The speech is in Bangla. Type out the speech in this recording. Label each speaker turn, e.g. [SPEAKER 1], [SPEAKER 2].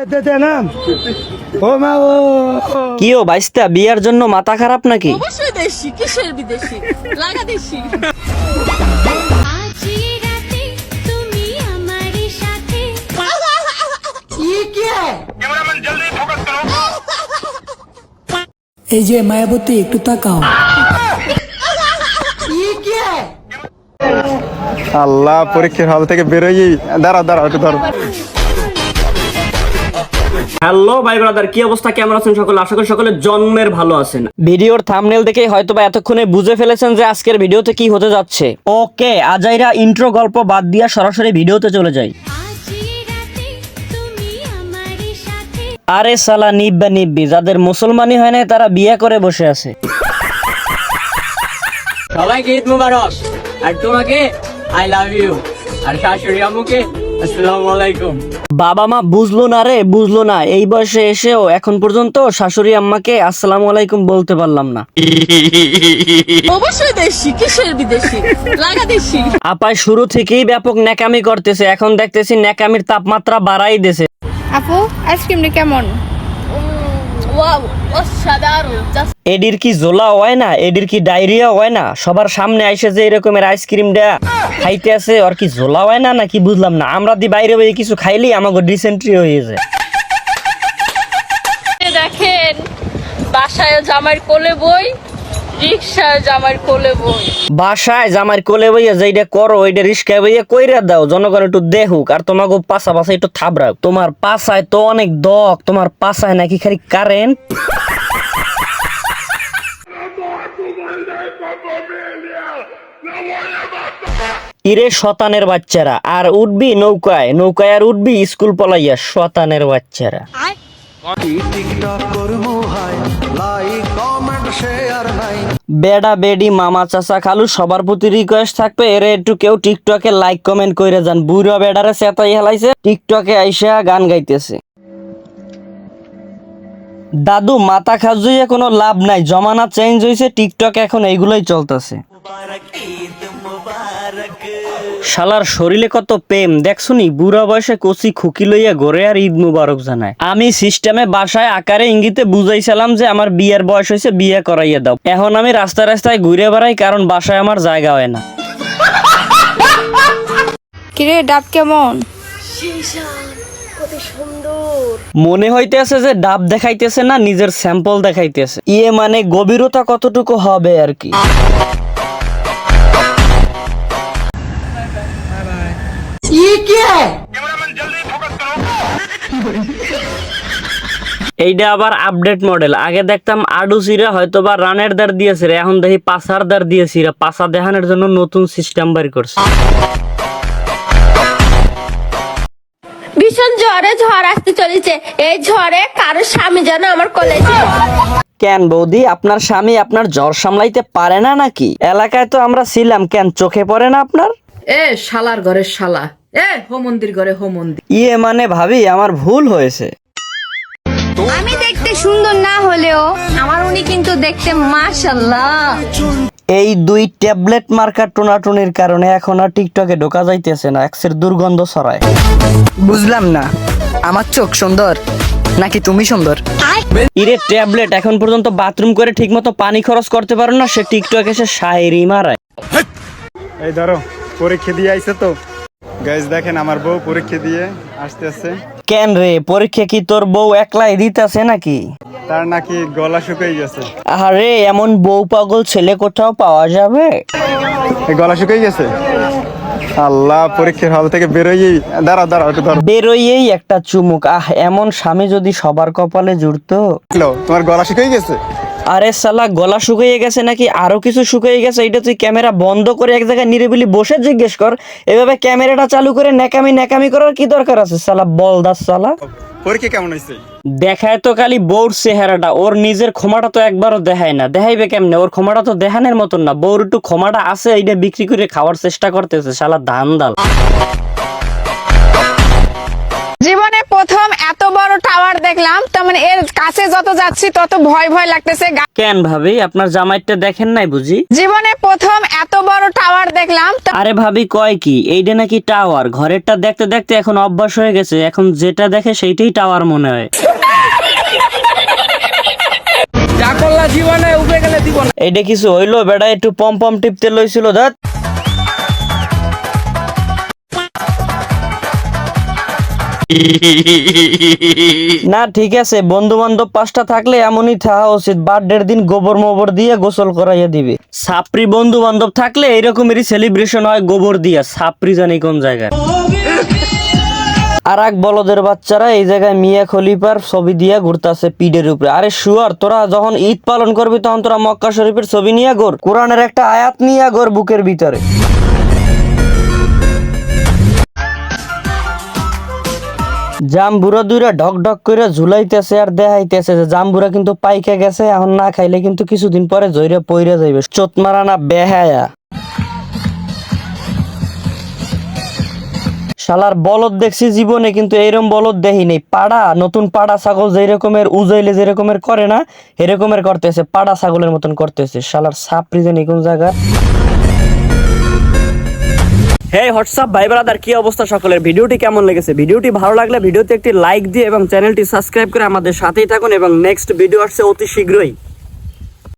[SPEAKER 1] ও মা ও
[SPEAKER 2] কি ও বাইস্তা বিয়ার জন্য মাথা খারাপ নাকি?
[SPEAKER 3] অবশ্যই দেশি কিসের বিদেশি? লাগা দেশি।
[SPEAKER 4] এই রাতে তুমি আমার সাথে।
[SPEAKER 5] এই যে মায়াবতী একটু তাকাও।
[SPEAKER 1] আল্লাহ পরীক্ষার হল থেকে বেরোই দাঁড়া দাঁড়া একটু ধরো।
[SPEAKER 2] হ্যালো ভাই ব্রাদার কি অবস্থা? কেমন আছেন সকলে? আশা করি সকলে জন্মের ভালো আছেন। ভিডিওর থাম্বনেল দেখে হয়তো বা এতক্ষণে বুঝে ফেলেছেন যে আজকের ভিডিওতে কি হতে যাচ্ছে। ওকে আজাইরা ইন্ট্রো গল্প বাদ দিয়া সরাসরি ভিডিওতে চলে যাই। আরে সালা নিব্বা নিব্বি যাদের মুসলমানই হয় না তারা বিয়ে করে বসে আছে।
[SPEAKER 6] সবাইকে ঈদ মুবারক। আর তোমাকে আই লাভ ইউ আর শাশুড়ি আম্মুকে আসসালামু আলাইকুম।
[SPEAKER 2] বাবা মা বুঝলো না রে বুঝলো না। এই বয়সে এসেও এখন পর্যন্ত শাশুড়ি আম্মাকে আসসালামু আলাইকুম বলতে পারলাম না।
[SPEAKER 3] অবশ্যই দেশি কিসের বিদেশি? লাগা দেশি।
[SPEAKER 2] আপায় শুরু থেকেই ব্যাপক ন্যাকামি করতেছে এখন দেখতেছি ন্যাকামির তাপমাত্রা বাড়াই দেশে
[SPEAKER 7] আপু আইসক্রিমটা কেমন?
[SPEAKER 3] ওয়াও অসাধারণ
[SPEAKER 2] এডির কি জোলা হয় না? এডির কি ডায়রিয়া হয় না? সবার সামনে আইসে যে এরকমের আইসক্রিমটা খাইতে আছে আর কি জোলা হয় না নাকি বুঝলাম না। আমরা দি বাইরে বাইরে কিছু খাইলেই আমাকে ডিসেন্ট্রি হয়ে যায়
[SPEAKER 3] দেখেন বাসায় জামাই কোলে বই রিক্সায় জামার কোলে বই।
[SPEAKER 2] বাসায় জামার কোলে বইয়া যেইটা করো ওইটা রিস্কায় বইয়া কইরা দাও জনগণ একটু দেখুক আর তোমাকে পাশা পাশা একটু থাবরাক তোমার পাশায় তো অনেক দক তোমার পাশায় নাকি খালি কারেন্ট ইরে শতানের বাচ্চারা আর উঠবি নৌকায় নৌকায় আর উঠবি স্কুল পলাইয়া শতানের বাচ্চারা। বেডা, বেডি, মামা, চাচা, খালু সবার প্রতি রিকোয়েস্ট থাকবে। এর একটু কেউ টিকটকে লাইক কমেন্ট করে যান। বুড়ো বেডারে চেতাই হেলাইছে টিকটকে আইসা গান গাইতেছে। দাদু, মাথা খাজুইয়া কোনো লাভ নাই, জমানা চেঞ্জ হয়েছে টিকটক এখন এইগুলোই চলতেছে। শালার শরীরে কত প্রেম। দেখছুনি বুড়া বয়সে কচি খুকি লইয়া ঘরে আর ঈদ মুবারক জানায়। আমি সিস্টেমে বাসায় আকারে ইঙ্গিতে বুঝাইছিলাম যে আমার বিয়ের বয়স হয়েছে বিয়ে করাইয়া দাও। এখন আমি রাস্তায় রাস্তায় ঘুরে বেড়াই কারণ বাসায় আমার জায়গা হয় না।
[SPEAKER 7] কিরে ডাব কেমন?
[SPEAKER 2] মনে হইতেছে যে ডাব দেখাইতেছে না নিজের স্যাম্পল দেখাইতেছে। ইয়ে মানে গভীরতা কতটুকু হবে আর কি? এইটা আবার আপডেট মডেল আগে দেখতাম আডুসিরা হয়তো বা রানের দার দিয়েছে রে, এখন দেখি পাসার দার দিয়েছি রে। পাসা দেখানোর জন্য নতুন সিস্টেম বের করছে।
[SPEAKER 8] ভীষণ ঝড়ে ঝড় আসতে চলেছে। এই ঝড়ে কারোর স্বামী যেন আমার কলেজে
[SPEAKER 2] কেন বৌদি? আপনার স্বামী আপনার জ্বর সামলাইতে পারে না নাকি? এলাকায় তো আমরা ছিলাম কেন চোখে পড়ে না আপনার?
[SPEAKER 9] এ শালার ঘরের শালা। এ হো মন্দির ঘরে হো মন্দির
[SPEAKER 2] ইয়ে মানে ভাবি আমার ভুল হয়েছে।
[SPEAKER 7] আমি দেখতে সুন্দর না হলেও আমার উনি কিন্তু দেখতে মাশাল্লাহ
[SPEAKER 2] এই দুই ট্যাবলেট মার্কার টোনাটুনির কারণে এখন আর টিকটকে ঢোকা যাইতেছে না এক্সের দুর্গন্ধ ছড়ায়।
[SPEAKER 6] বুঝলাম না আমার চোখ সুন্দর নাকি তুমি সুন্দর?
[SPEAKER 2] ইরে ট্যাবলেট এখন পর্যন্ত বাথরুম করে ঠিকমতো পানি খরচ করতে পারো না সে টিকটক এসে শায়েরি মারায়।
[SPEAKER 1] এই ধরো পরীক্ষা দিয়ে আইছে তো। গাইজ দেখেন আমার বউ পরীক্ষা দিয়ে আসতে আসছে
[SPEAKER 2] কেন রে? পরীক্ষা কি তোর বউ একলাই দিতেছে নাকি?
[SPEAKER 1] তার নাকি গলা শুকিয়ে গেছে।
[SPEAKER 2] আরে এমন বউ পাগল ছেলে কোথাও পাওয়া যাবে?
[SPEAKER 1] গলা শুকিয়ে গেছে? আল্লাহ পরীক্ষার হল থেকে বেরোই দাঁড়া দাঁড়া একটু ধরো।
[SPEAKER 2] বেরোইয়েই একটা চুমুক। আহ এমন স্বামী যদি সবার কপালে জুড়তো?
[SPEAKER 1] তোমার গলা শুকিয়ে গেছে?
[SPEAKER 2] আরে সালা গলা শুকিয়ে গেছে নাকি? আরও কিছু শুকিয়ে গেছে এটা তুই ক্যামেরা বন্ধ করে এক জায়গায় নিরিবিলি বসে জিজ্ঞেস কর। এভাবে ক্যামেরাটা চালু করে ন্যাকামি ন্যাকামি করার কি দরকার আছে সালা বলদাস সালা
[SPEAKER 1] পরীক্ষা কেমন হয়েছে
[SPEAKER 2] দেখায় তো খালি বউর চেহারাটা ওর নিজের ক্ষমাটা তো একবারও দেখায় না। দেখাইবে কেমনে? ওর ক্ষমাটা তো দেখানোর মতন না। বউর একটু ক্ষমাটা আছে এইটা বিক্রি করে খাওয়ার চেষ্টা করতেছে শালা ধান দাল
[SPEAKER 7] জীবনে প্রথম এত বড় দেখলাম তার মানে এর কাছে যত যাচ্ছি তত ভয় ভয় লাগতেছে।
[SPEAKER 2] কেন ভাবি? আপনার জামাইটা দেখেন নাই বুঝি?
[SPEAKER 7] জীবনে প্রথম এত বড় টাওয়ার দেখলাম
[SPEAKER 2] আরে ভাবি কয় কি? এইটা নাকি টাওয়ার ঘরেরটা দেখতে দেখতে এখন অভ্যাস হয়ে গেছে। এখন যেটা দেখে সেইটাই টাওয়ার মনে হয়। এইটা কিছু হইল বেড়া একটু পম পম টিপতে লইছিল দাঁত না, ঠিক আছে বন্ধু বান্ধব পাঁচটা থাকলে এমনই থাকা উচিত। বার্থডের দিন গোবর মোবর দিয়ে গোসল করাইয়া দিবে। সাপ্রি বন্ধু বান্ধব থাকলে এরকমেরই সেলিব্রেশন হয় গোবর দিয়া। সাপ্রি জানি কোন জায়গায়। আর এক বলদের বাচ্চারা এই জায়গায় মিয়া খলিফার ছবি দিয়া ঘুরতাছে পিডের উপরে। আরে শুয়ার, তোরা যখন ঈদ পালন করবি তখন তোরা মক্কা শরীফের ছবি নিয়ে গোর কোরআনের একটা আয়াত নিয়ে গোর বুকের ভিতরে। জাম্বুরা দুইরা ঢক ঢক করে ঝুলাইতেছে আর দেখাইতেছে যে জাম্বুরা কিন্তু পাইকে গেছে, এখন না খাইলে কিন্তু কিছুদিন পরে জইরা পইরা যাইবে। চোত মারা না বেহায়া। শালার বলদ দেখছি জীবনে কিন্তু এইরকম বলদ দেখি নেই। পাড়া, নতুন পাড়া ছাগল যেই রকমের উজাইলে যে রকমের করে না, এরকমের করতেছে, পাড়া ছাগলের মতন করতেছে। শালার সাপরি জানি কোন জায়গা হে হোয়াটসঅ্যাপ ভাই ব্রাদার কি অবস্থা সকলের? ভিডিওটি কেমন লেগেছে? ভিডিওটি ভালো লাগলে ভিডিওতে একটি লাইক দিয়ে এবং চ্যানেলটি সাবস্ক্রাইব করে আমাদের সাথেই থাকুন এবং নেক্সট ভিডিও আসছে অতি শীঘ্রই।